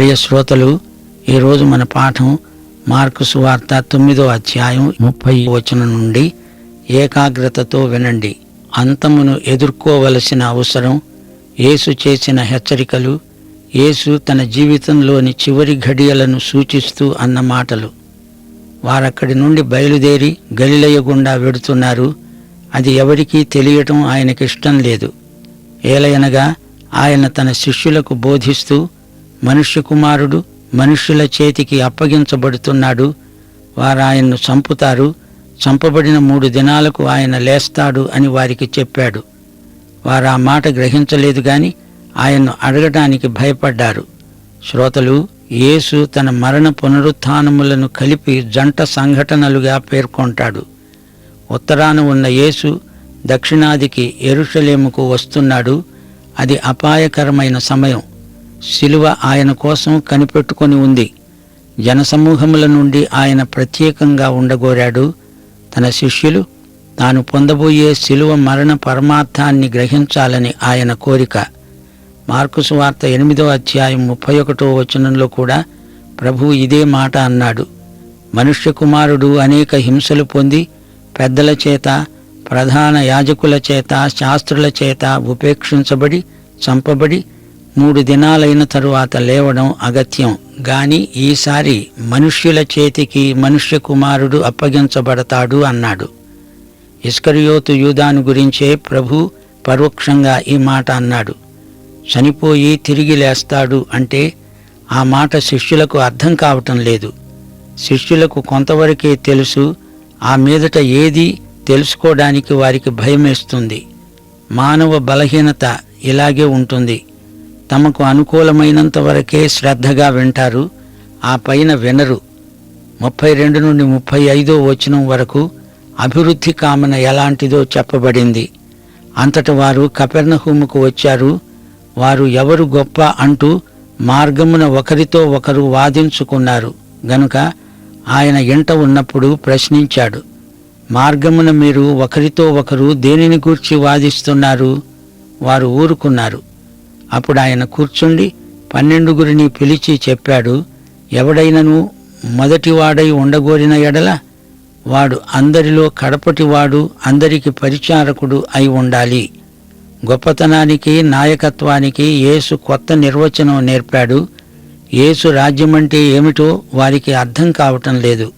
ప్రియ శ్రోతలు ఈరోజు మన పాఠం మార్కు సువార్త తొమ్మిదో అధ్యాయం ముప్పై వచనం నుండి ఏకాగ్రతతో వినండి. అంతమును ఎదుర్కోవలసిన అవసరం యేసు చేసిన హెచ్చరికలు యేసు తన జీవితంలోని చివరి ఘడియలను సూచిస్తూ అన్న మాటలు. వారక్కడి నుండి బయలుదేరి గలిలయ గుండా వెడుతున్నారు. అది ఎవరికీ తెలియటం ఆయనకిష్టం లేదు. ఏలయనగా ఆయన తన శిష్యులకు బోధిస్తూ మనుష్య కుమారుడు మనుష్యుల చేతికి అప్పగించబడుతున్నాడు. వారు ఆయన్ను చంపుతారు. చంపబడిన మూడు దినాలకు ఆయన లేస్తాడు అని వారికి చెప్పాడు. వారు ఆ మాట గ్రహించలేదు గాని ఆయన్ను అడగటానికి భయపడ్డారు. శ్రోతలు యేసు తన మరణ పునరుత్నములను కలిపి జంట సంఘటనలుగా పేర్కొంటాడు. ఉత్తరాన ఉన్న యేసు దక్షిణాదికి ఎరుషలేముకు వస్తున్నాడు. అది అపాయకరమైన సమయం. శిలువ ఆయన కోసం కనిపెట్టుకొని ఉంది. జనసమూహముల నుండి ఆయన ప్రత్యేకంగా ఉండగోరాడు. తన శిష్యులు తాను పొందబోయే శిలువ మరణ పరమార్థాన్ని గ్రహించాలని ఆయన కోరిక. మార్కు సువార్త ఎనిమిదో అధ్యాయం ముప్పై ఒకటో వచనంలో కూడా ప్రభు ఇదే మాట అన్నాడు. మనుష్య కుమారుడు అనేక హింసలు పొంది పెద్దల చేత ప్రధాన యాజకుల చేత శాస్త్రుల చేత ఉపేక్షించబడి చంపబడి మూడు దినాలైన తరువాత లేవడం అగత్యం. గాని ఈసారి మనుష్యుల చేతికి మనుష్య కుమారుడు అప్పగించబడతాడు అన్నాడు. ఇస్కరియోతు యూదాను గురించే ప్రభు పరోక్షంగా ఈ మాట అన్నాడు. చనిపోయి తిరిగి లేస్తాడు అంటే ఆ మాట శిష్యులకు అర్థం కావటం లేదు. శిష్యులకు కొంతవరకే తెలుసు ఆ మీదట ఏది తెలుసుకోవడానికి వారికి భయమేస్తుంది. మానవ బలహీనత ఇలాగే ఉంటుంది. తమకు అనుకూలమైనంత వరకే శ్రద్ధగా వింటారు. ఆ పైన వినరు. ముప్పై రెండు నుండి ముప్పై ఐదో వచనం వరకు అభివృద్ధి కామన ఎలాంటిదో చెప్పబడింది. అంతట వారు కపెర్ణహూముకు వచ్చారు. వారు ఎవరు గొప్ప అంటూ మార్గమున ఒకరితో ఒకరు వాదించుకున్నారు. గనుక ఆయన ఇంట ఉన్నప్పుడు ప్రశ్నించాడు. మార్గమున మీరు ఒకరితో ఒకరు దేనిని గూర్చి వాదిస్తున్నారు? వారు ఊరుకున్నారు. అప్పుడు ఆయన కూర్చుండి పన్నెండుగురిని పిలిచి చెప్పాడు ఎవడైనను మొదటివాడై ఉండగోరిన ఎడల వాడు అందరిలో కడపటివాడు అందరికి పరిచారకుడు అయి ఉండాలి. గొప్పతనానికి నాయకత్వానికి యేసు కొత్త నిర్వచనం నేర్పాడు. యేసు రాజ్యమంటే ఏమిటో వారికి అర్థం కావటం లేదు.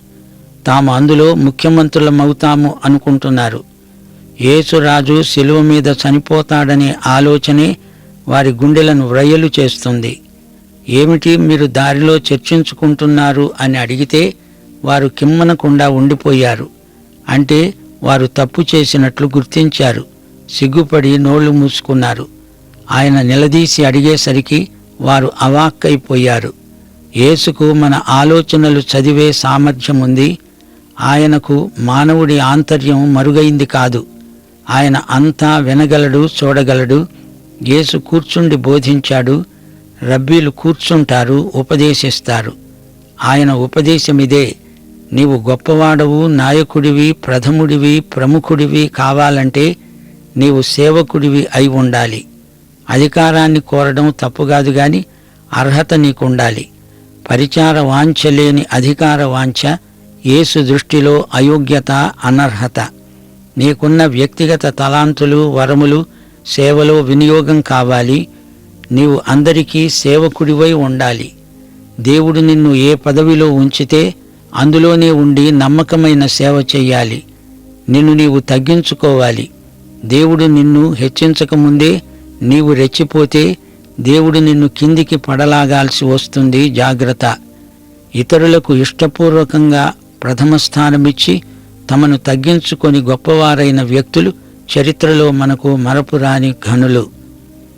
తాము అందులో ముఖ్యమంత్రులమవుతాము అనుకుంటున్నారు. యేసు రాజు శిలువ మీద చనిపోతాడనే ఆలోచనే వారి గుండెలను వ్రయ్యలు చేస్తుంది. ఏమిటి మీరు దారిలో చర్చించుకుంటున్నారు అని అడిగితే వారు కిమ్మనకుండా ఉండిపోయారు. అంటే వారు తప్పు చేసినట్లు గుర్తించారు. సిగ్గుపడి నోళ్ళు మూసుకున్నారు. ఆయన నిలదీసి అడిగేసరికి వారు అవాక్కైపోయారు. యేసుకు మన ఆలోచనలు చదివే సామర్థ్యం ఉంది. ఆయనకు మానవుడి ఆంతర్యం మరుగైంది కాదు. ఆయన అంతా వినగలడు చూడగలడు. యేసు కూర్చుండి బోధించాడు రబ్బీలు కూర్చుంటారు ఉపదేశిస్తారు. ఆయన ఉపదేశమిదే నీవు గొప్పవాడవు నాయకుడివి ప్రథముడివి ప్రముఖుడివి కావాలంటే నీవు సేవకుడివి అయి ఉండాలి. అధికారాన్ని కోరడం తప్పు కాదు గాని అర్హత నీకుండాలి. పరిచార వాంఛ లేని అధికార వాంఛ యేసు దృష్టిలో అయోగ్యత అనర్హత. నీకున్న వ్యక్తిగత తలాంతులు వరములు సేవలో వినియోగం కావాలి. నీవు అందరికీ సేవకుడివై ఉండాలి. దేవుడు నిన్ను ఏ పదవిలో ఉంచితే అందులోనే ఉండి నమ్మకమైన సేవ చెయ్యాలి. నిన్ను నీవు తగ్గించుకోవాలి. దేవుడు నిన్ను హెచ్చించకముందే నీవు రెచ్చిపోతే దేవుడు నిన్ను కిందికి పడలాగాల్సి వస్తుంది జాగ్రత్త. ఇతరులకు ఇష్టపూర్వకంగా ప్రథమ స్థానమిచ్చి తమను తగ్గించుకొని గొప్పవారైన వ్యక్తులు చరిత్రలో మనకు మరపురాని ఘనులు.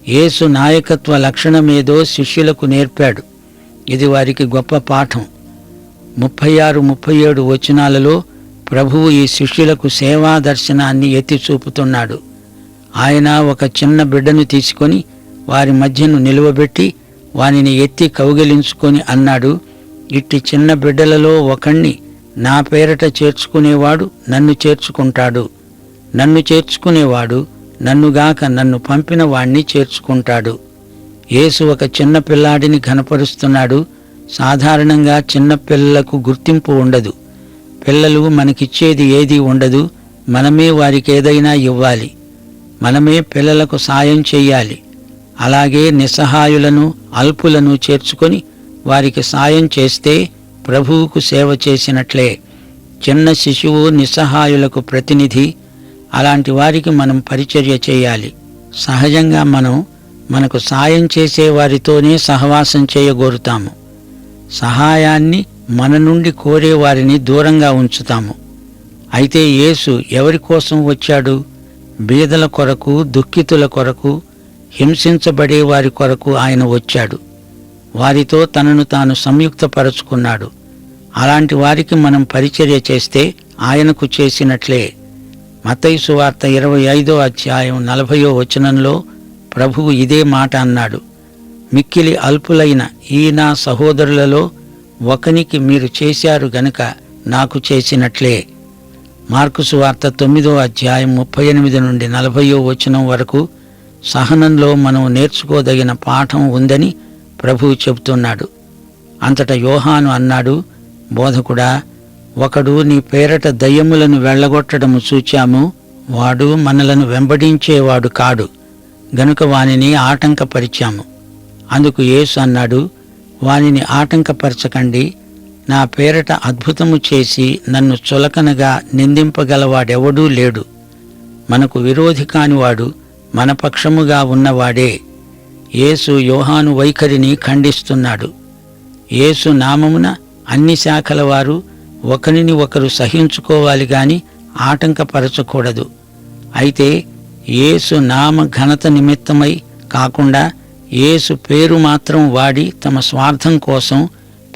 యేసు నాయకత్వ లక్షణమేదో శిష్యులకు నేర్పాడు. ఇది వారికి గొప్ప పాఠం. ముప్పై ఆరు ముప్పై ఏడు వచనాలలో ప్రభువు ఈ శిష్యులకు సేవా దర్శనాన్ని ఎత్తి చూపుతున్నాడు. ఆయన ఒక చిన్న బిడ్డను తీసుకొని వారి మధ్యను నిలువబెట్టి వానిని ఎత్తి కౌగిలించుకొని అన్నాడు ఇట్టి చిన్న బిడ్డలలో ఒకణ్ణి నా పేరట చేర్చుకునేవాడు నన్ను చేర్చుకుంటాడు. నన్ను చేర్చుకునేవాడు నన్నుగాక నన్ను పంపిన వాణ్ణి చేర్చుకుంటాడు. యేసు ఒక చిన్న పిల్లాడిని ఘనపరుస్తున్నాడు. సాధారణంగా చిన్న పిల్లలకు గుర్తింపు ఉండదు. పిల్లలు మనకిచ్చేది ఏదీ ఉండదు. మనమే వారికి ఏదైనా ఇవ్వాలి. మనమే పిల్లలకు సాయం చెయ్యాలి. అలాగే నిస్సహాయులను అల్పులను చేర్చుకొని వారికి సాయం చేస్తే ప్రభువుకు సేవ చేసినట్లే. చిన్న శిశువు నిస్సహాయులకు ప్రతినిధి అలాంటి వారికి మనం పరిచర్య చేయాలి. సహజంగా మనం మనకు సాయం చేసే వారితోనే సహవాసం చేయగోరుతాము. సహాయాన్ని మన నుండి కోరే వారిని దూరంగా ఉంచుతాము. అయితే యేసు ఎవరి కోసం వచ్చాడు? బీదల కొరకు దుఃఖితుల కొరకు హింసించబడే వారి కొరకు ఆయన వచ్చాడు. వారితో తనను తాను సంయుక్తపరచుకున్నాడు. అలాంటి వారికి మనం పరిచర్య చేస్తే ఆయనకు చేసినట్లే. మతయి సువార్త ఇరవై ఐదో అధ్యాయం నలభయో వచనంలో ప్రభువు ఇదే మాట అన్నాడు. మిక్కిలి అల్పులైన ఈ నా సహోదరులలో ఒకనికి మీరు చేశారు గనుక నాకు చేసినట్లే. మార్కు సువార్త తొమ్మిదో అధ్యాయం ముప్పై ఎనిమిది నుండి నలభయో వచనం వరకు సహనంలో మనం నేర్చుకోదగిన పాఠం ఉందని ప్రభువు చెబుతున్నాడు. అంతటా యోహాను అన్నాడు బోధకుడా ఒకడు నీ పేరట దయ్యములను వెళ్ళగొట్టడము చూచాము వాడు మనలను వెంబడించేవాడు కాడు గనుక వానిని ఆటంకపరిచాము. అందుకు యేసు అన్నాడు వానిని ఆటంకపరచకండి నా పేరట అద్భుతము చేసి నన్ను చులకనగా నిందింపగలవాడెవడూ లేడు. మనకు విరోధి కానివాడు మన పక్షముగా ఉన్నవాడే. యేసు యోహాను వైఖరిని ఖండిస్తున్నాడు. యేసు నామమున అన్ని శాఖల వారు ఒకరిని ఒకరు సహించుకోవాలి గాని ఆటంకపరచకూడదు. అయితే యేసు నామ ఘనత నిమిత్తమై కాకుండా యేసు పేరు మాత్రం వాడి తమ స్వార్థం కోసం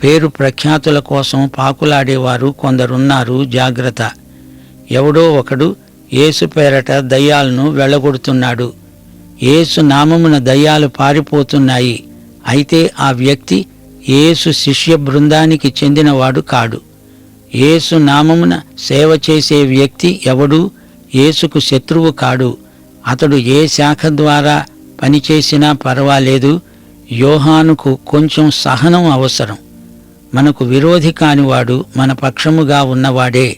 పేరు ప్రఖ్యాతుల కోసం పాకులాడేవారు కొందరున్నారు జాగ్రత్త. ఎవడో ఒకడు యేసు పేరట దయ్యాలను వెళ్ళగొడుతున్నాడు యేసు నామమున దయ్యాలు పారిపోతున్నాయి. అయితే ఆ వ్యక్తి యేసు శిష్య బృందానికి చెందినవాడు కాడు. యేసు నామమున సేవ చేసే వ్యక్తి ఎవడు? యేసుకు శత్రువు కాడు. అతడు ఏ శాఖ ద్వారా పనిచేసినా పర్వాలేదు. యోహానుకు కొంచెం సహనం అవసరం. మనకు విరోధి కానివాడు మన పక్షముగా ఉన్నవాడే.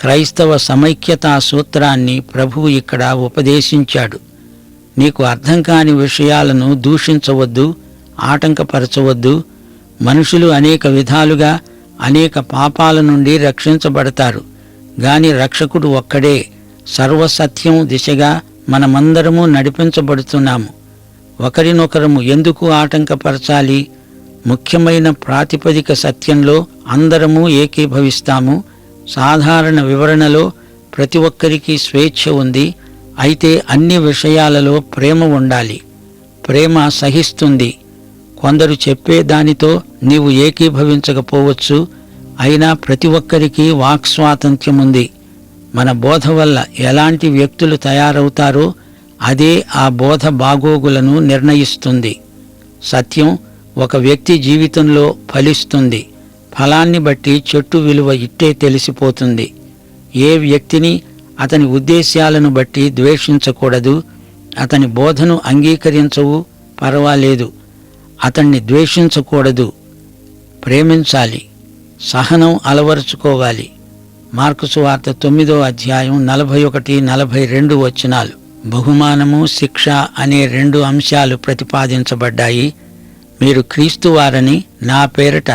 క్రైస్తవ సమైక్యతా సూత్రాన్ని ప్రభువు ఇక్కడ ఉపదేశించాడు. నీకు అర్థం కాని విషయాలను దూషించవద్దు ఆటంకపరచవద్దు. మనుషులు అనేక విధాలుగా అనేక పాపాల నుండి రక్షించబడతారు. గాని రక్షకుడు ఒక్కడే సర్వసత్యం దిశగా మనమందరము నడిపించబడుతున్నాము. ఒకరినొకరము ఎందుకు ఆటంకపరచాలి? ముఖ్యమైన ప్రాతిపదిక సత్యంలో అందరము ఏకీభవిస్తాము. సాధారణ వివరణలో ప్రతి ఒక్కరికి స్వేచ్ఛ ఉంది. అయితే అన్ని విషయాలలో ప్రేమ ఉండాలి. ప్రేమ సహిస్తుంది. కొందరు చెప్పే దానితో నీవు ఏకీభవించకపోవచ్చు. అయినా ప్రతి ఒక్కరికి వాక్ స్వాతంత్ర్యం ఉంది మన బోధ వల్ల ఎలాంటి వ్యక్తులు తయారవుతారో అదే ఆ బోధ బాగోగులను నిర్ణయిస్తుంది. సత్యం ఒక వ్యక్తి జీవితంలో ఫలిస్తుంది. ఫలాన్ని బట్టి చెట్టు విలువ ఇట్టే తెలిసిపోతుంది. ఏ వ్యక్తిని అతని ఉద్దేశ్యాలను బట్టి ద్వేషించకూడదు. అతని బోధను అంగీకరించవు పర్వాలేదు. అతన్ని ద్వేషించకూడదు. ప్రేమించాలి. సహనం అలవరుచుకోవాలి. మార్కుసు వార్త తొమ్మిదో అధ్యాయం నలభై ఒకటి నలభై రెండు వచనాలు. బహుమానము శిక్ష అనే రెండు అంశాలు ప్రతిపాదించబడ్డాయి. మీరు క్రీస్తువారని నా పేరట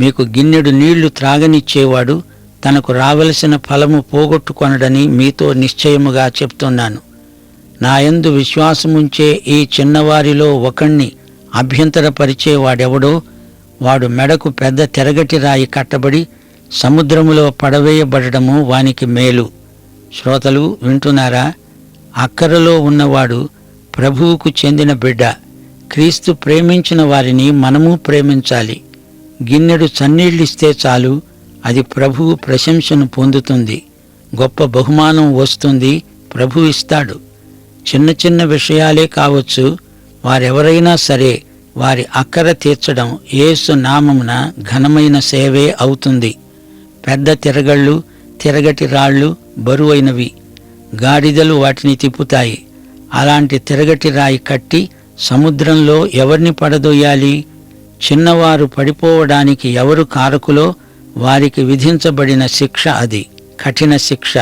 మీకు గిన్నెడు నీళ్ళు త్రాగనిచ్చేవాడు తనకు రావలసిన ఫలము పోగొట్టుకొనడని మీతో నిశ్చయముగా చెప్తున్నాను. నాయందు విశ్వాసముంచే ఈ చిన్నవారిలో ఒకణ్ణి అభ్యంతరపరిచేవాడెవడో వాడు మెడకు పెద్ద తెరగటి రాయి కట్టబడి సముద్రములో పడవేయబడటము వానికి మేలు. శ్రోతలు వింటున్నారా? అక్కరలో ఉన్నవాడు ప్రభువుకు చెందిన బిడ్డ. క్రీస్తు ప్రేమించిన వారిని మనము ప్రేమించాలి. గిన్నెడు చన్నీళ్ళిస్తే చాలు అది ప్రభువు ప్రశంసను పొందుతుంది. గొప్ప బహుమానం వస్తుంది ప్రభు ఇస్తాడు. చిన్న చిన్న విషయాలే కావచ్చు వారెవరైనా సరే వారి అక్కర తీర్చడం యేసు నామమున ఘనమైన సేవే అవుతుంది. పెద్ద తిరగళ్ళు తిరగటి రాళ్ళు బరువైనవి. గాడిదలు వాటిని తిప్పుతాయి. అలాంటి తిరగటి రాయి కట్టి సముద్రంలో ఎవరిని పడదొయ్యాలి చిన్నవారు పడిపోవడానికి ఎవరు కారకులో? వారికి విధించబడిన శిక్ష అది. కఠిన శిక్ష.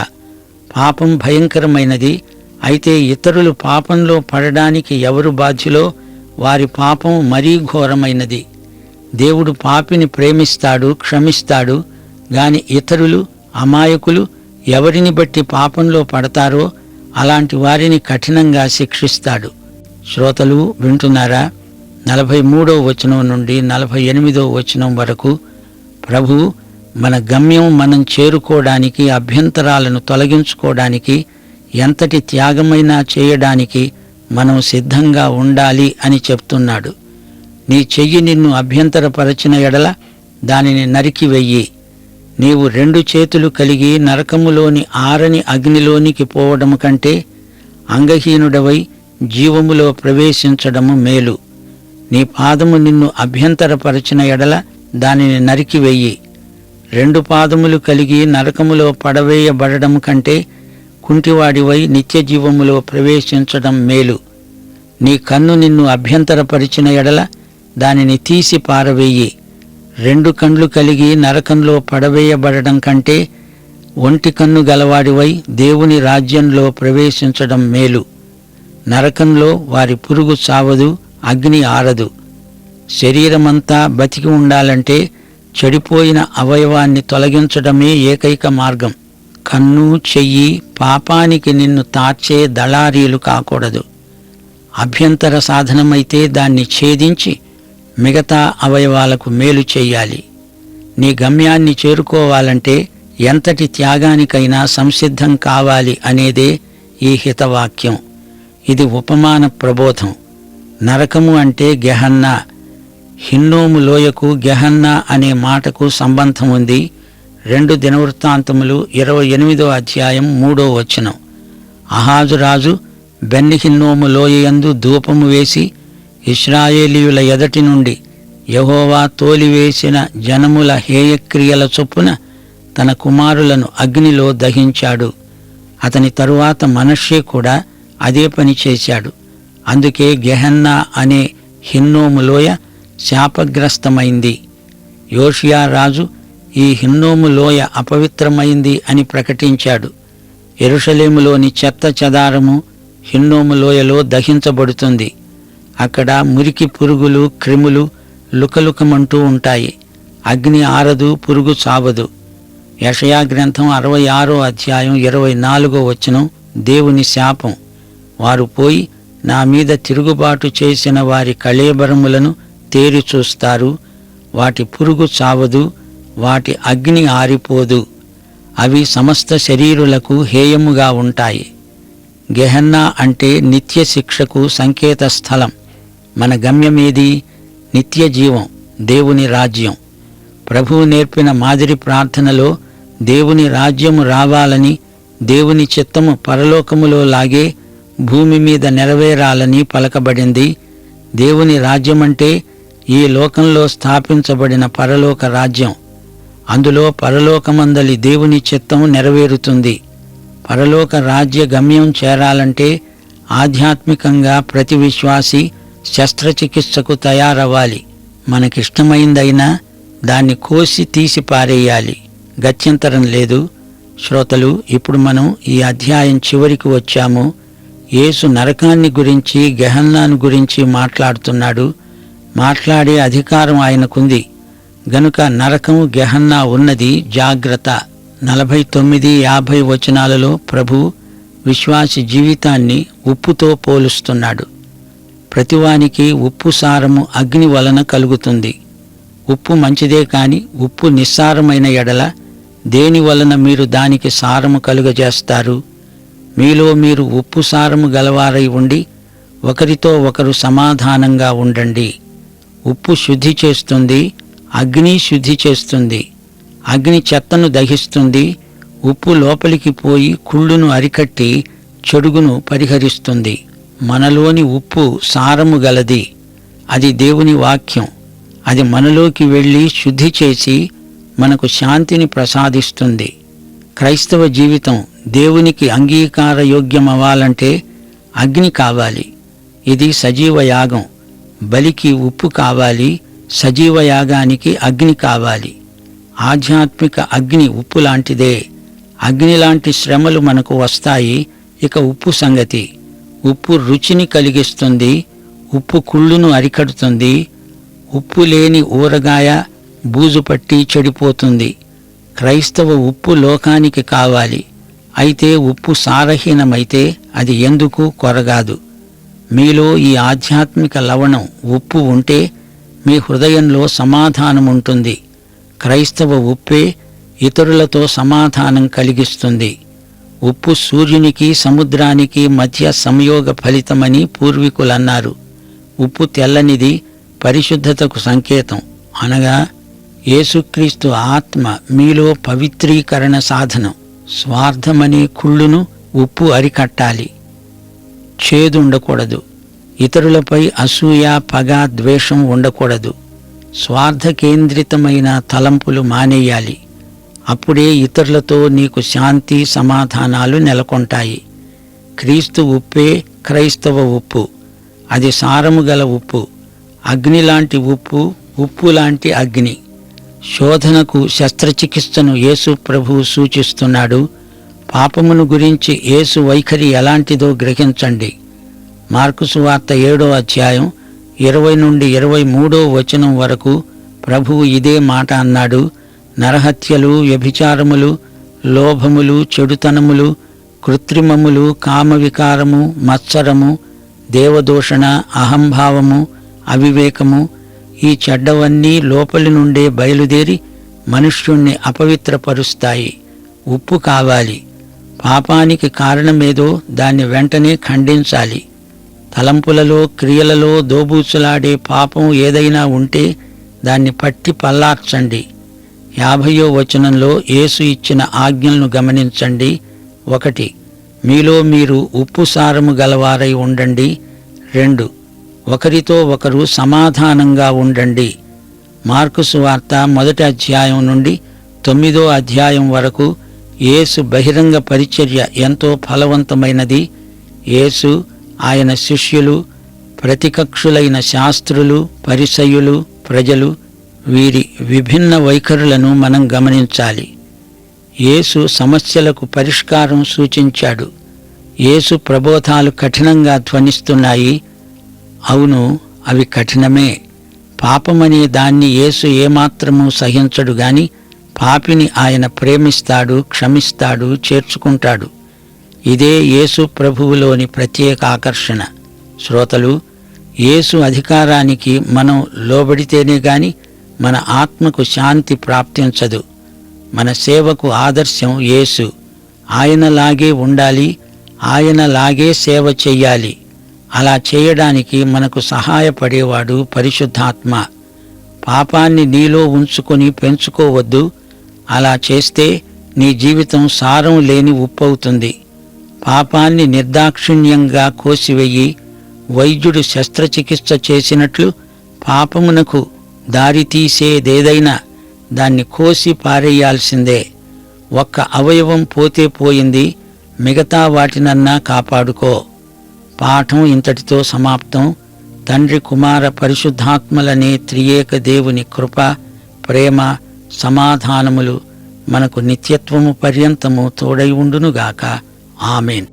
పాపం భయంకరమైనది. అయితే ఇతరులు పాపంలో పడడానికి ఎవరు బాధ్యులో? వారి పాపం మరీ ఘోరమైనది. దేవుడు పాపిని ప్రేమిస్తాడు క్షమిస్తాడు. గాని ఇతరులు అమాయకులు ఎవరిని బట్టి పాపంలో పడతారో అలాంటి వారిని కఠినంగా శిక్షిస్తాడు. శ్రోతలు వింటున్నారా? నలభై మూడో వచనం నుండి నలభై ఎనిమిదో వచనం వరకు ప్రభు మన గమ్యం మనం చేరుకోవడానికి అభ్యంతరాలను తొలగించుకోవడానికి ఎంతటి త్యాగమైనా చేయడానికి మనం సిద్ధంగా ఉండాలి అని చెప్తున్నాడు. నీ చెయ్యి నిన్ను అభ్యంతరపరచిన ఎడల దానిని నరికి వెయ్యి. నీవు రెండు చేతులు కలిగి నరకములోని ఆరని అగ్నిలోనికి పోవడము కంటే అంగహీనుడవై జీవములో ప్రవేశించడము మేలు. నీ పాదము నిన్ను అభ్యంతరపరచిన ఎడల దానిని నరికి వెయ్యి. రెండు పాదములు కలిగి నరకములో పడవేయబడడం కంటే కుంటివాడివై నిత్య జీవములో ప్రవేశించడం మేలు. నీ కన్ను నిన్ను అభ్యంతరపరిచిన ఎడల దానిని తీసి పారవేయి. రెండు కండ్లు కలిగి నరకంలో పడవేయబడడం కంటే ఒంటి కన్ను గలవాడివై దేవుని రాజ్యంలో ప్రవేశించడం మేలు. నరకంలో వారి పురుగు సావదు అగ్ని ఆరదు. శరీరమంతా బతికి ఉండాలంటే చెడిపోయిన అవయవాన్ని తొలగించడమే ఏకైక మార్గం. కన్ను చెయ్యి పాపానికి నిన్ను తార్చే దళారీలు కాకూడదు. అభ్యంతర సాధనమైతే దాన్ని ఛేదించి మిగతా అవయవాలకు మేలు చెయ్యాలి నీ గమ్యాన్ని చేరుకోవాలంటే ఎంతటి త్యాగానికైనా సంసిద్ధం కావాలి అనేదే ఈ హితవాక్యం. ఇది ఉపమాన ప్రబోధం. నరకము అంటే గెహన్నా. హిన్నోము లోయకు గెహన్నా అనే మాటకు సంబంధం ఉంది రెండు దినవృత్తాంతములు ఇరవై ఎనిమిదో అధ్యాయం మూడో వచనం. అహాజు రాజు బెన్నిహిన్నోము లోయయందు ధూపము వేసి ఇస్రాయేలీయుల ఎదటి నుండి యహోవా తోలివేసిన జనముల హేయక్రియల చొప్పున తన కుమారులను అగ్నిలో దహించాడు. అతని తరువాత మనషే కూడా అదే పని చేశాడు. అందుకే గెహన్నా అనే హిన్నోములోయ శాపగ్రస్తమైంది. యోషియా రాజు ఈ హిన్నోము లోయ అపవిత్రమైంది అని ప్రకటించాడు. ఎరుషలేములోని చెత్త చెదారము హిన్నోము లోయలో దహించబడుతుంది. అక్కడ మురికి పురుగులు క్రిములు లుకలుకమంటూ ఉంటాయి. అగ్ని ఆరదు పురుగు చావదు. యషయా గ్రంథం అరవై ఆరో అధ్యాయం ఇరవై నాలుగో వచనం దేవుని శాపం. వారు పోయి నా మీద తిరుగుబాటు చేసిన వారి కళేబరములను తేరి చూస్తారు. వాటి పురుగు చావదు వాటి అగ్ని ఆరిపోదు. అవి సమస్త శరీరులకు హేయముగా ఉంటాయి. గెహన్నా అంటే నిత్య శిక్షకు సంకేత స్థలం మన గమ్యమేది నిత్య జీవం దేవుని రాజ్యం. ప్రభువు నేర్పిన మాదిరి ప్రార్థనలో దేవుని రాజ్యము రావాలని దేవుని చిత్తము పరలోకములో లాగే భూమి మీద నెరవేరాలని పలకబడింది. దేవుని రాజ్యమంటే ఈ లోకంలో స్థాపించబడిన పరలోక రాజ్యం. అందులో పరలోకమందలి దేవుని చిత్తం నెరవేరుతుంది. పరలోక రాజ్య గమ్యం చేరాలంటే ఆధ్యాత్మికంగా ప్రతి విశ్వాసి శస్త్రచికిత్సకు తయారవ్వాలి. మనకిష్టమైందైనా దాన్ని కోసి తీసి పారేయాలి. గత్యంతరం లేదు. శ్రోతలు ఇప్పుడు మనం ఈ అధ్యాయం చివరికి వచ్చాము. యేసు నరకాన్ని గురించి గెహన్నాను గురించి మాట్లాడుతున్నాడు. మాట్లాడే అధికారం ఆయనకుంది. గనుక నరకము గెహన్నా ఉన్నది జాగ్రత్త. నలభై తొమ్మిది యాభై వచనాలలో ప్రభు విశ్వాసి జీవితాన్ని ఉప్పుతో పోలుస్తున్నాడు. ప్రతివానికి ఉప్పు సారము అగ్ని వలన కలుగుతుంది. ఉప్పు మంచిదే కాని ఉప్పు నిస్సారమైన ఎడల దేని వలన మీరు దానికి సారము కలుగజేస్తారు? మీలో మీరు ఉప్పు సారము గలవారై ఉండి ఒకరితో ఒకరు సమాధానంగా ఉండండి. ఉప్పు శుద్ధి చేస్తుంది అగ్ని శుద్ధి చేస్తుంది. అగ్ని చెత్తను దహిస్తుంది. ఉప్పు లోపలికి పోయి కుళ్ళును అరికట్టి చెడుగును పరిహరిస్తుంది. మనలోని ఉప్పు సారము గలది. అది దేవుని వాక్యం. అది మనలోకి వెళ్ళి శుద్ధి చేసి మనకు శాంతిని ప్రసాదిస్తుంది. క్రైస్తవ జీవితం దేవునికి అంగీకార యోగ్యమవ్వాలంటే అగ్ని కావాలి. ఇది సజీవ యాగం. బలికి ఉప్పు కావాలి. సజీవ యాగానికి అగ్ని కావాలి. ఆధ్యాత్మిక అగ్ని ఉప్పు లాంటిదే. అగ్ని లాంటి శ్రమలు మనకు వస్తాయి ఇక ఉప్పు సంగతి. ఉప్పు రుచిని కలిగిస్తుంది ఉప్పు కుళ్ళును అరికడుతుంది. ఉప్పు లేని ఊరగాయ బూజు పట్టి చెడిపోతుంది. క్రైస్తవ ఉప్పు లోకానికి కావాలి. అయితే ఉప్పు సారహీనమైతే అది ఎందుకు కొరగాదు? మీలో ఈ ఆధ్యాత్మిక లవణం ఉప్పు ఉంటే మీ హృదయంలో సమాధానం ఉంటుంది క్రైస్తవ ఉప్పే ఇతరులతో సమాధానం కలిగిస్తుంది. ఉప్పు సూర్యునికి సముద్రానికి మధ్య సంయోగ ఫలితమని పూర్వీకులన్నారు. ఉప్పు తెల్లనిది పరిశుద్ధతకు సంకేతం. అనగా యేసుక్రీస్తు ఆత్మ మీలో పవిత్రీకరణ సాధనం. స్వార్థమనే కుళ్ళును ఉప్పు అరికట్టాలి. చేదుండకూడదు. ఇతరులపై అసూయ పగ ద్వేషం ఉండకూడదు. స్వార్థ కేంద్రితమైన తలంపులు మానేయాలి. అప్పుడే ఇతరులతో నీకు శాంతి సమాధానాలు నెలకొంటాయి. క్రీస్తు ఉప్పే క్రైస్తవ ఉప్పు. అది సారము గల ఉప్పు. అగ్ని లాంటి ఉప్పు ఉప్పు లాంటి అగ్ని. శోధనకు శస్త్రచికిత్సను యేసు ప్రభువు సూచిస్తున్నాడు. పాపమును గురించి యేసు వైఖరి ఎలాంటిదో గ్రహించండి. మార్కు సువార్త ఏడో అధ్యాయం ఇరవై నుండి ఇరవై మూడో వచనం వరకు ప్రభువు ఇదే మాట అన్నాడు. నరహత్యలు వ్యభిచారములు లోభములు చెడుతనములు కృత్రిమములు కామవికారము మత్సరము దేవదూషణ అహంభావము అవివేకము ఈ చెడ్డవన్నీ లోపలి నుండే బయలుదేరి మనుష్యుణ్ణి అపవిత్రపరుస్తాయి. ఉప్పు కావాలి. పాపానికి కారణమేదో దాన్ని వెంటనే ఖండించాలి. తలంపులలో క్రియలలో దోబూచులాడే పాపం ఏదైనా ఉంటే దాన్ని పట్టి పల్లార్చండి యాభయో వచనంలో యేసు ఇచ్చిన ఆజ్ఞలను గమనించండి. ఒకటి మీలో మీరు ఉప్పు సారము గలవారై ఉండండి. రెండు ఒకరితో ఒకరు సమాధానంగా ఉండండి. మార్కు సువార్త మొదటి అధ్యాయం నుండి తొమ్మిదో అధ్యాయం వరకు యేసు బహిరంగ పరిచర్య ఎంతో ఫలవంతమైనది. యేసు ఆయన శిష్యులు ప్రతికక్షులైన శాస్త్రులు పరిసయులు ప్రజలు వీరి విభిన్న వైఖరులను మనం గమనించాలి. యేసు సమస్యలకు పరిష్కారం సూచించాడు. యేసు ప్రబోధాలు కఠినంగా ధ్వనిస్తున్నాయి. అవును అవి కఠినమే. పాపమనే దాన్ని యేసు ఏమాత్రమూ సహించడు గాని పాపిని ఆయన ప్రేమిస్తాడు క్షమిస్తాడు చేర్చుకుంటాడు. ఇదే యేసు ప్రభువులోని ప్రత్యేక ఆకర్షణ. శ్రోతలు యేసు అధికారానికి మనం లోబడితేనే గాని మన ఆత్మకు శాంతి ప్రాప్తించదు. మన సేవకు ఆదర్శం యేసు. ఆయనలాగే ఉండాలి ఆయనలాగే సేవ చెయ్యాలి. అలా చేయడానికి మనకు సహాయపడేవాడు పరిశుద్ధాత్మ. పాపాన్ని నీలో ఉంచుకొని పెంచుకోవద్దు. అలా చేస్తే నీ జీవితం సారం లేని ఉప్పవుతుంది పాపాన్ని నిర్దాక్షిణ్యంగా కోసివెయ్యి వైద్యుడు శస్త్రచికిత్స చేసినట్లు పాపమునకు దారితీసేదేదైనా దాన్ని కోసి పారేయాల్సిందే. ఒక్క అవయవం పోతే పోయింది మిగతా వాటినన్నా కాపాడుకో. పాఠం ఇంతటితో సమాప్తం. తండ్రి కుమార పరిశుద్ధాత్మలనే త్రియేక దేవుని కృప ప్రేమ సమాధానములు మనకు నిత్యత్వము పర్యంతము తోడై ఉండునుగాక. ஆமேன்